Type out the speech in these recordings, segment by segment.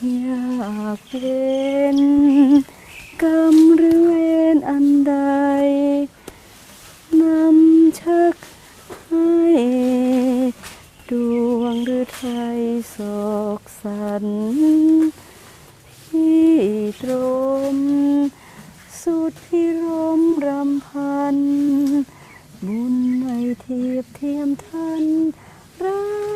อยากเป็นกรรมหรือเวรอันใดนำชักให้ดวงฤทัยโศกสันที่ตรม สุดพิรมรำพัน บุญไม่เทียบเทียมทันเรา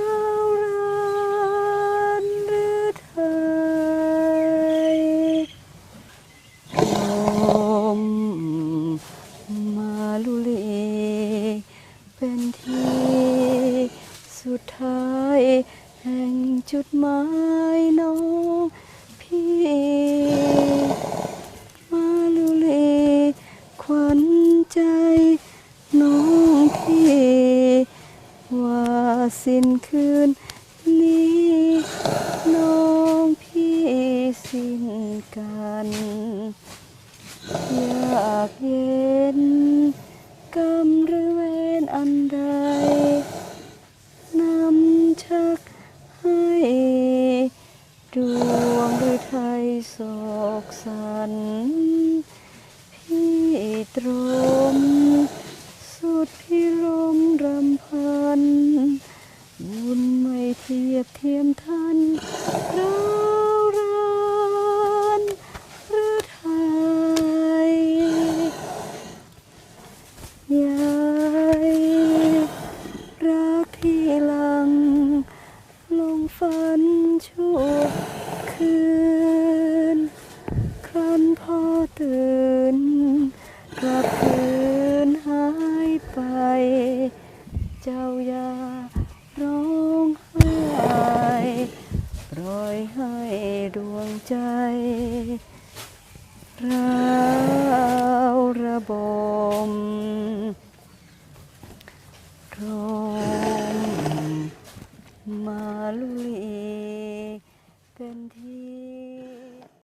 เป็นที่สุดท้ายแห่งจุดหมายน้องพี่มาลุเลขวัญใจน้องพี่ว่าสิ้นคืนนี้น้องพี่สิ้นกันอยากเย็นกรรมหรือเวรอันใด นำชักให้ ดวงฤทัยโศกสัน พี่ตรม สุดพิรมรำพัน บุญไม่เทียบเทียมทันเรารานหรือไทยยา เจ้าอย่าร้องไห้ปล่อยให้ดวงใจราวระบมรมมาลุยเป็นที่